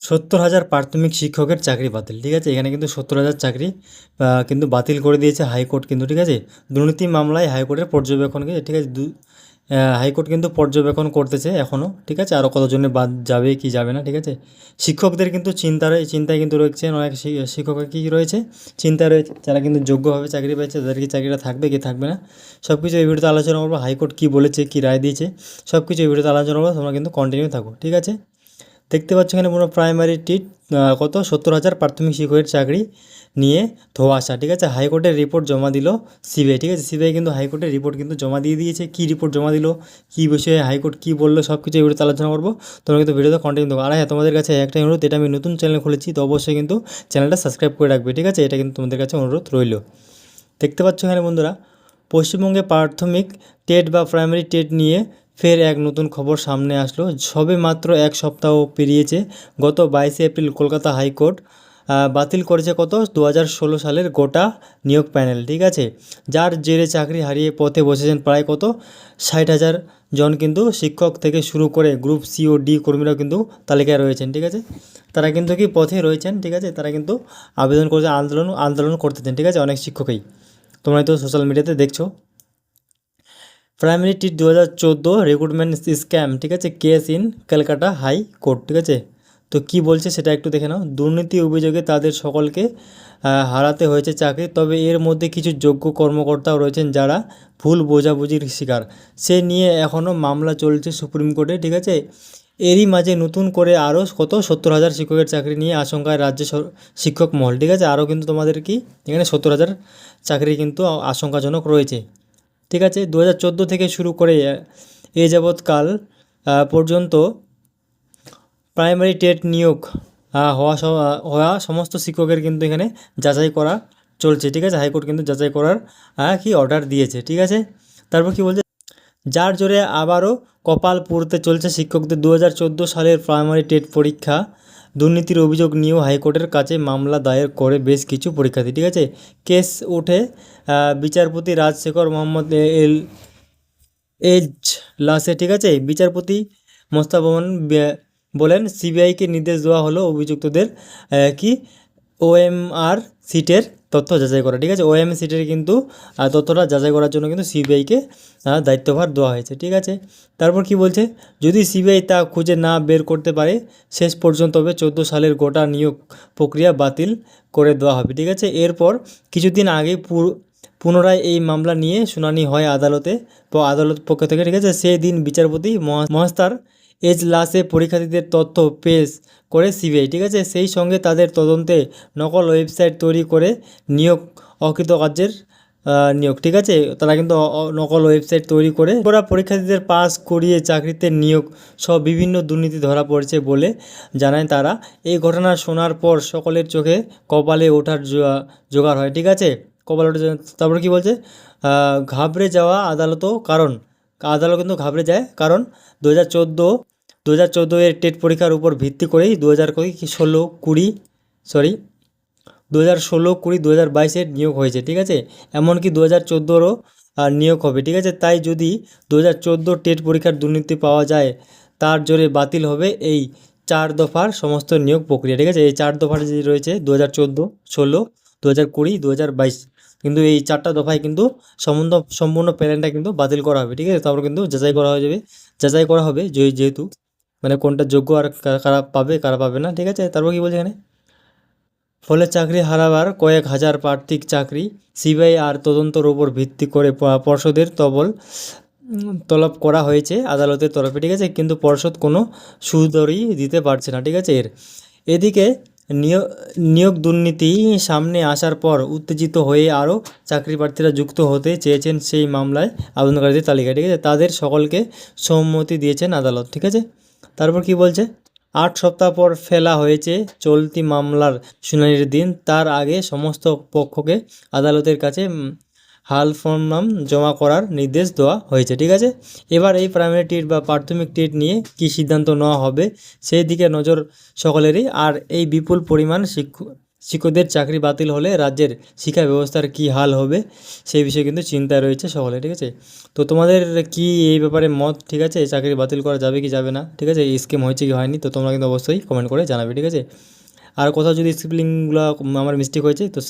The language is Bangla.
সত্তর হাজার প্রাথমিক শিক্ষকের চাকরি বাতিল, ঠিক আছে? এখানে কিন্তু সত্তর হাজার চাকরি কিন্তু বাতিল করে দিয়েছে হাইকোর্ট কিন্তু, ঠিক আছে? দুর্নীতি মামলায় হাইকোর্টের পর্যবেক্ষণকে ঠিক আছে? হাইকোর্ট কিন্তু পর্যবেক্ষণ করতেছে এখনও ঠিক আছে? আরও কতজনের বাদ যাবে, কি যাবে না, ঠিক আছে? শিক্ষকদের কিন্তু চিন্তার চিন্তায় কিন্তু রয়েছেন অনেক শি- শিক্ষক কী রয়েছে? চিন্তায় রয়েছে, যারা কিন্তু যোগ্যভাবে চাকরি পেয়েছে তাদের কি চাকরিটা থাকবে, কি থাকবে না? সব কিছু এই ভিডিওতে আলোচনা করব, হাইকোর্ট কী বলেছে, কী রায় দিয়েছে সব কিছু এই ভিডিওতে আলোচনা করব, তোমরা কিন্তু কন্টিনিউ থাকো, ঠিক আছে? দেখতে পাচ্ছ এখানে পুরো প্রাইমারি টিট কত? সত্তর হাজার প্রাথমিক শিক্ষকের চাকরি নিয়ে ধোয়াশা ঠিক আছে? হাইকোর্টের রিপোর্ট জমা দিল সিবিআই, ঠিক আছে? সিবিআই কিন্তু হাইকোর্টের রিপোর্ট কিন্তু জমা দিয়ে দিয়েছে। কী রিপোর্ট জমা দিল? কী বিষয়ে হাইকোর্ট কী বলল? সব কিছু ভিডিওতে আলোচনা করব। তোমরা কিন্তু ভিডিওতে কন্টিনিউ দেবো আর হ্যাঁ তোমাদের কাছে একটা অনুরোধ, এটা আমি নতুন চ্যানেল খুলেছি, তো অবশ্যই কিন্তু চ্যানেলটা সাবস্ক্রাইব করে রাখবে, ঠিক আছে? এটা কিন্তু তোমাদের কাছে অনুরোধ রইল। দেখতে পাচ্ছ এখানে বন্ধুরা, পশ্চিমবঙ্গে প্রাথমিক টেট বা প্রাইমারি টেট নিয়ে ফের এক নতুন খবর সামনে আসলো। সবে মাত্র এক সপ্তাহ পেরিয়েছে। গত বাইশে এপ্রিল কলকাতা হাইকোর্ট বাতিল করেছে কত? দু হাজার ষোলো সালের গোটা নিয়োগ প্যানেল, ঠিক আছে? যার জেরে চাকরি হারিয়ে পথে বসেছেন প্রায় কত? ষাট হাজার জন কিন্তু শিক্ষক থেকে শুরু করে গ্রুপ সি ও ডি কর্মীরাও কিন্তু তালিকায় রয়েছেন, ঠিক আছে? তারা কিন্তু কি পথে রয়েছেন, ঠিক আছে? তারা কিন্তু আবেদন করছে আন্দোলন আন্দোলন করতেছেন ঠিক আছে? অনেক শিক্ষকই। তোমরা তো সোশ্যাল মিডিয়াতে দেখছ। প্রাইমারি টিট দু হাজার চোদ্দ রিক্রুটমেন্ট স্ক্যাম ঠিক আছে? Case in Calcutta high court ঠিক আছে? তো কি বলছে সেটা একটু দেখে নাও। দুর্নীতি অভিযোগে তাদের সকলকে হারাতে হয়েছে চাকরি, তবে এর মধ্যে কিছু যোগ্য কর্মকর্তাও রয়েছেন যারা ভুল বোঝাবুঝির শিকার। সে নিয়ে এখনও মামলা চলছে সুপ্রিম কোর্টে ঠিক আছে? এরই মাঝে নতুন করে আরও কত? সত্তর হাজার শিক্ষকের চাকরি নিয়ে আশঙ্কায় রাজ্য শিক্ষক মহল, ঠিক আছে? আরও কিন্তু তোমাদের কি? এখানে সত্তর হাজার চাকরি কিন্তু আশঙ্কাজনক রয়েছে। ঠিক আছে? দু হাজার চোদ্দ থেকে শুরু করে, এ যাবৎকাল পর্যন্ত প্রাইমারি টেট নিয়োগ হওয়া হওয়া সমস্ত শিক্ষকের কিন্তু এখানে যাচাই করা চলছে, ঠিক আছে? হাইকোর্ট কিন্তু যাচাই করার কি অর্ডার দিয়েছে, ঠিক আছে? তারপর কি বলছে? যার জোরে আবারও কপাল পুড়তে চলছে শিক্ষকদের দু হাজার চোদ্দ সালের প্রাইমারি টেট পরীক্ষা। দুর্নীতির অভিযোগ নিয়েও হাইকোর্টের কাছে মামলা দায়ের করে বেশ কিছু পরীক্ষার্থী, ঠিক আছে? কেস ওঠে বিচারপতি রাজশেখর মোহাম্মদ এল এজ লাসে, ঠিক আছে? বিচারপতি মোস্তাবন বলেন, সিবিআইকে নির্দেশ দেওয়া হলো অভিযুক্তদের কি? ওএমআর সিটের তথ্য যাচাই করা, ঠিক আছে? ওএম সিটের কিন্তু তথ্যটা যাচাই করার জন্য কিন্তু সিবিআইকে দায়িত্বভার দেওয়া হয়েছে, ঠিক আছে? তারপর কি বলছে? যদি সিবিআই তা খুঁজে না বের করতে পারে, শেষ পর্যন্ত তবে চোদ্দ সালের গোটা নিয়োগ প্রক্রিয়া বাতিল করে দেওয়া হবে, ঠিক আছে? এরপর কিছুদিন আগে পুনরায় এই মামলা নিয়ে শুনানি হয় আদালতে আদালত পক্ষ থেকে, ঠিক আছে? সেই দিন বিচারপতি মহা- মহাস্তার এজলাসে পরীক্ষার্থীদের তথ্য পেশ করে সিবিআই, ঠিক আছে? সেই সঙ্গে তাদের তদন্তে নকল ওয়েবসাইট তৈরি করে নিয়োগ, অকৃতকার্যের নিয়োগ, ঠিক আছে? তারা কিন্তু নকল ওয়েবসাইট তৈরি করে ওরা পরীক্ষার্থীদের পাস করিয়ে চাকরিতে নিয়োগ সহ বিভিন্ন দুর্নীতি ধরা পড়েছে বলে জানায় তারা। এই ঘটনা শোনার পর সকলের চোখে কপালে ওঠার জোগাড় হয়, ঠিক আছে? কপালে ওঠা তারপরে কি বলছে? ঘাবড়ে যাওয়া আদালতও কারণ? আদালত কিন্তু ঘাবড়ে যায়। কারণ দু হাজার চোদ্দ দু হাজার চোদ্দ এর টেট পরীক্ষার উপর ভিত্তি করেই দু হাজার ষোলো কুড়ি সরি দু হাজার ষোলো কুড়ি দু হাজার বাইশের নিয়োগ হয়েছে, ঠিক আছে? এমনকি দু হাজার চোদ্দোরও নিয়োগ হবে, ঠিক আছে? তাই যদি দু হাজার চোদ্দ টেট পরীক্ষার দুর্নীতি পাওয়া যায়, তার জোরে বাতিল হবে এই চার দফার সমস্ত নিয়োগ প্রক্রিয়া, ঠিক আছে? এই চার দফার যে রয়েছে দু হাজার চোদ্দ, ষোলো দু হাজার কুড়ি দু হাজার বাইশ। কিন্তু এই চারটা দফায় কিন্তু সম্বন্ধ, সম্পূর্ণ প্যানেলটা কিন্তু বাতিল করা হবে, ঠিক আছে? তারপর কিন্তু যাচাই করা হয়ে যাবে। যাচাই করা হবে যেহেতু মানে কোনটা যোগ্য আর কারা পাবে কারা পাবে না, ঠিক আছে? তারপর কি বলছে এখানে? ফলে চাকরি হারাবার কয়েক হাজার প্রার্থিক চাকরি সিবিআই আর তদন্তর উপর ভিত্তি করে পর্ষদের তবল তলব করা হয়েছে আদালতের তরফে, ঠিক আছে? কিন্তু পর্ষদ কোনো সুদরই দিতে পারছে না, ঠিক আছে? এর। এদিকে নিয়োগ দুর্নীতি সামনে আসার পর উত্তেজিত হয়ে আরও চাকরি প্রার্থীরা যুক্ত হতে চেয়েছেন সেই মামলায় আবেদনকারীদের তালিকায়, ঠিক আছে? তাদের সকলকে সম্মতি দিয়েছেন আদালত, ঠিক আছে? তারপর কি বলছে? আট সপ্তাহ পর ফেলা হয়েছে চলতি মামলার শুনানির দিন। তার আগে সমস্ত পক্ষকে আদালতের কাছে উম, হালফনাম জমা করার নির্দেশ দেওয়া হয়েছে ঠিক আছে? এবার এই প্রাইমারি টিট বা প্রাথমিক টিট নিয়ে কী সিদ্ধান্ত নেওয়া হবে সেই দিকে নজর সকলেরই। আর এই বিপুল পরিমাণ শিক্ষক শিক্ষকদের চাকরি বাতিল হলে রাজ্যের শিক্ষা ব্যবস্থার কী হাল হবে সেই বিষয়ে কিন্তু চিন্তায় রয়েছে সকলে ঠিক আছে? তো তোমাদের কি এই ব্যাপারে মত ঠিক আছে? চাকরি বাতিল করা যাবে কি যাবে না ঠিক আছে? এই স্কিম হয়েছে কি হয়নি তো তোমরা কিন্তু অবশ্যই কমেন্ট করে জানাবে ঠিক আছে? আর কোথাও যদি স্পেলিংগুলো আমার মিস্টেক হয়েছে তো